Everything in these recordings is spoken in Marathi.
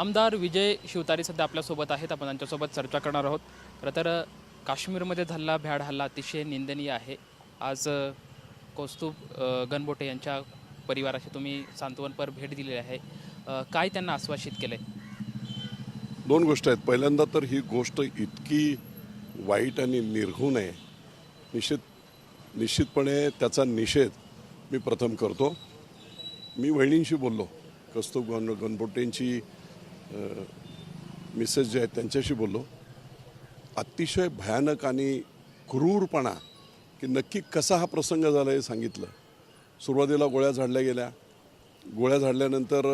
आमदार विजय शिवतारी सध्या आपल्यासोबत आहेत. आपण त्यांच्यासोबत चर्चा करणार आहोत. खरं तर काश्मीरमध्ये झालेला भ्याड हल्ला अतिशय निंदनीय आहे. आज कौस्तुभ गणबोटे यांच्या परिवाराशी तुम्ही सांत्वनपर भेट दिलेली आहे. काय त्यांना आश्वासित केलं आहे दोन गोष्टी आहेत. पहिल्यांदा तर ही गोष्ट इतकी वाईट आणि निर्घुण आहे. निश्चित निश्चितपणे त्याचा निषेध मी प्रथम करतो. मी वहिनींशी बोललो. कस्तूर गण गणपोटेंची मिसेस जे आहेत त्यांच्याशी बोललो. अतिशय भयानक आणि क्रूरपणा की नक्की कसा हा प्रसंग झाला हे सांगितलं. सुरुवातीला गोळ्या झाडल्या गेल्या. गोळ्या झाडल्यानंतर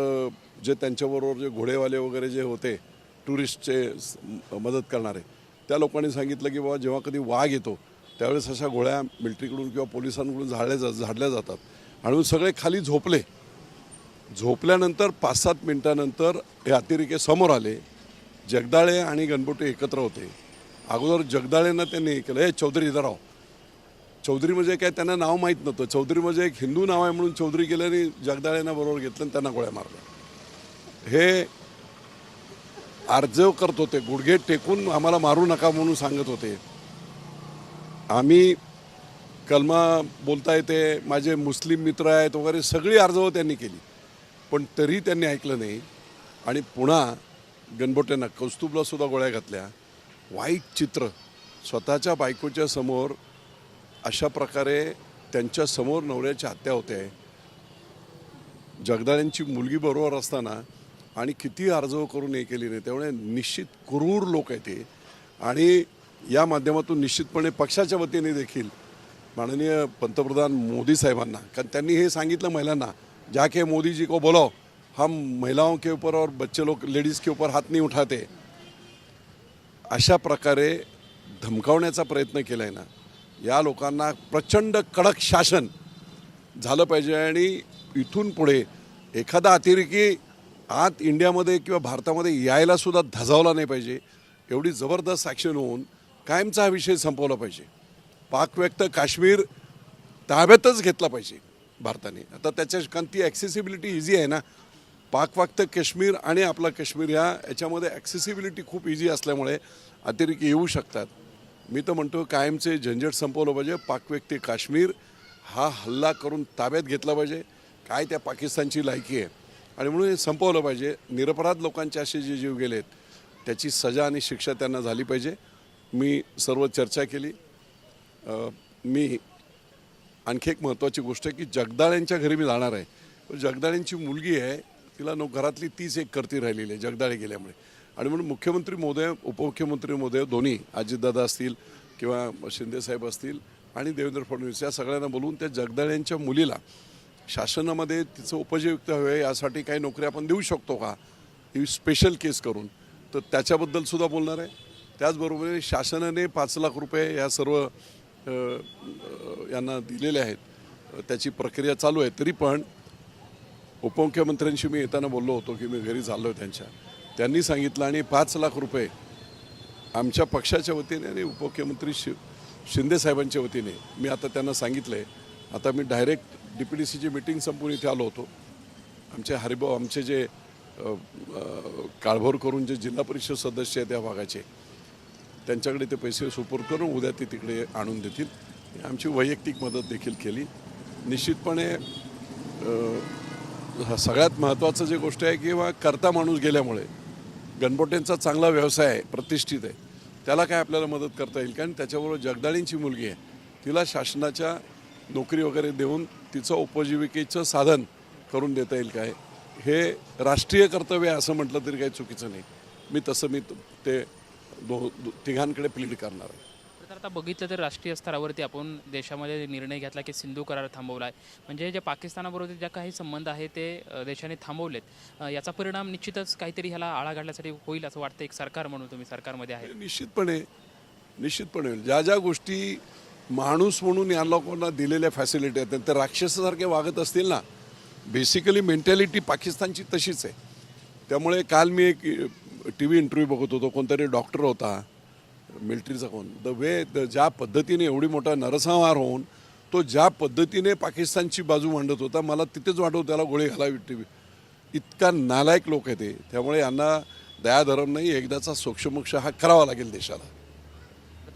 जे त्यांच्याबरोबर जे घोडेवाले वगैरे जे होते टुरिस्टचे मदत करणारे त्या लोकांनी सांगितलं की बाबा जेव्हा कधी वाघ येतो त्यावेळेस अशा गोळ्या मिलिटरीकडून किंवा पोलिसांकडून झाडल्या जा झाडल्या जातात. आणि सगळे खाली झोपले. झोपल्यानंतर पाच सात मिनटानंतर हे अतिरेके समोर आले. जगदाळे आणि गणपती एकत्र होते. अगोदर जगदाळेंना त्यांनी हे केलं. हे चौधरी इथं चौधरी म्हणजे काय? त्यांना नाव माहीत नव्हतं. चौधरी म्हणजे एक हिंदू नाव आहे म्हणून चौधरी केल्याने जगदाळेंना बरोबर घेतलं आणि त्यांना गोळ्या मारल्या. हे आर्जव करत होते. गुडघे टेकून आम्हाला मारू नका म्हणून सांगत होते. आम्ही कलमा बोलता येते माझे मुस्लिम मित्र आहेत वगैरे सगळी अर्जवं त्यांनी केली. पण तरी त्यांनी ऐकलं नाही. आणि पुन्हा गणबोट्यांना कौस्तुभला सुद्धा गोळ्या घातल्या. वाईट चित्र. स्वतःच्या बायकोच्या समोर अशा प्रकारे त्यांच्यासमोर नवऱ्याची हत्या होते. जगदाळ्यांची मुलगी बरोबर असताना आणि किती अर्जव करून हे केली नाही त्यामुळे निश्चित क्रूर लोक आहेत ते आणि या माध्यमातून निश्चितपणे पक्षाच्या वतीने देखील माननीय पंतप्रधान मोदी साहेबांना कारण त्यांनी हे सांगितलं महिलांना जाके मोदी जी को बोलो हम महिलाओं के ऊपर और बच्चे लोग लेडीज़ के ऊपर हात नाही उठाते। अशा प्रकारे धमकावण्याचा प्रयत्न केला आहे ना या लोकांना प्रचंड कडक शासन झालं पाहिजे आणि इथून पुढे एखादा अतिरेकी आत इंडियामध्ये किंवा भारतामध्ये यायलासुद्धा धजावला नाही पाहिजे. एवढी जबरदस्त ॲक्शन होऊन कायमचा हा विषय संपवला पाहिजे. पाकव्यक्त काश्मीर ताब्यातच घेतला पाहिजे. भारताने. आता त्याच्या कारण ती ॲक्सेसिबिलिटी इझी आहे ना. पाकवाक्त काश्मीर आणि आपला काश्मीर ह्या याच्यामध्ये ॲक्सेसिबिलिटी खूप इझी असल्यामुळे अतिरेकी येऊ शकतात. मी तर म्हणतो कायमचे झंझट संपवलं पाहिजे. पाकव्यक्ती काश्मीर हा हल्ला करून ताब्यात घेतला पाहिजे. काय त्या पाकिस्तानची लायकी आहे? आणि म्हणून हे संपवलं पाहिजे. निरपराध लोकांचे असे जे जीव गेलेत त्याची सजा आणि शिक्षा त्यांना झाली पाहिजे. मी सर्व चर्चा केली. मी आणखी एक महत्त्वाची गोष्ट आहे की जगदाळ्यांच्या घरी मी जाणार आहे. जगदाळ्यांची मुलगी आहे तिला नो घरातली तीच एक करती राहिलेली आहे जगदाळे गेल्यामुळे. आणि म्हणून मुख्यमंत्री महोदय उपमुख्यमंत्री महोदय दोन्ही अजितदादा असतील किंवा शिंदेसाहेब असतील आणि देवेंद्र फडणवीस या सगळ्यांना बोलून त्या जगदाळ्यांच्या मुलीला शासनामध्ये तिचं उपजीविका हवे यासाठी काही नोकरी आपण देऊ शकतो का? ही स्पेशल केस करून. तर त्याच्याबद्दल सुद्धा बोलणार आहे. त्याचबरोबर शासनाने पाच लाख रुपये या सर्व यांना दिलेले आहेत. त्याची प्रक्रिया चालू आहे. तरी पण उपमुख्यमंत्र्यांशी मी येताना बोललो होतो की मी घरी झालो आहे त्यांच्या. त्यांनी सांगितलं आणि पाच लाख रुपये आमच्या पक्षाच्या वतीने आणि उपमुख्यमंत्री शि शिंदेसाहेबांच्या वतीने मी आता त्यांना सांगितलं आहे आता मी डायरेक्ट डी पी डी सीची मिटिंग संपून इथे आलो होतो. आमचे हरिभाऊ आमचे जे काळभोर करून जे जिल्हा परिषद सदस्य आहेत त्या भागाचे त्यांच्याकडे ते पैसे सुपूर करून उद्या ते तिकडे आणून देतील. आमची वैयक्तिक मदत देखील केली. निश्चितपणे हा सगळ्यात महत्त्वाचं जे गोष्ट आहे की बा करता माणूस गेल्यामुळे गणपोट्यांचा चांगला व्यवसाय आहे प्रतिष्ठित आहे त्याला काय आपल्याला मदत करता येईल? कारण त्याच्याबरोबर जगदाळींची मुलगी आहे. तिला शासनाच्या नोकरी वगैरे देऊन तिचं उपजीविकेचं साधन करून देता येईल काय? हे राष्ट्रीय कर्तव्य आहे असं म्हटलं तरी काही चुकीचं नाही. मी तसं मी ते दो तिघांकडे प्लीड करणार आहे. तर आता बघितलं तर राष्ट्रीय स्तरावरती आपण देशामध्ये निर्णय घेतला की सिंधू करार थांबवला आहे म्हणजे जे पाकिस्तानाबरोबर जे काही संबंध आहे ते देशाने थांबवलेत. याचा परिणाम निश्चितच काहीतरी ह्याला आळा घालण्यासाठी होईल असं वाटतं एक सरकार म्हणून तुम्ही सरकारमध्ये आहे. निश्चितपणे निश्चितपणे होईल. ज्या ज्या गोष्टी माणूस म्हणून या लोकांना दिलेल्या फॅसिलिटी आहेत ते राक्षसासारखे वागत असतील ना बेसिकली मेंटॅलिटी पाकिस्तानची तशीच आहे. त्यामुळे काल मी एक टी व्ही इंटरव्ह्यू बघत होतो कोणतरी डॉक्टर होता मिलिटरीचा कोण. द वे द ज्या पद्धतीने एवढी मोठा नरसंहार होऊन तो ज्या पद्धतीने पाकिस्तानची बाजू मांडत होता मला तिथेच वाटव त्याला गोळी घालावी टी व्ही इतका नालायक लोक आहे ते. त्यामुळे यांना दयाधरम नाही एकदाचा सोक्षमोक्ष हा करावा लागेल देशाला.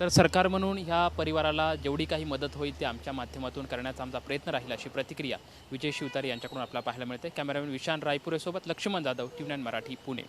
तर सरकार म्हणून ह्या परिवाराला जेवढी काही मदत होईल ते आमच्या माध्यमातून करण्याचा आमचा प्रयत्न राहील अशी प्रतिक्रिया विजय शिवतारे यांच्याकडून आपल्याला पाहायला मिळते. कॅमेरामॅन विशांत रायपुरेसोबत लक्ष्मण जाधव टी मराठी पुणे.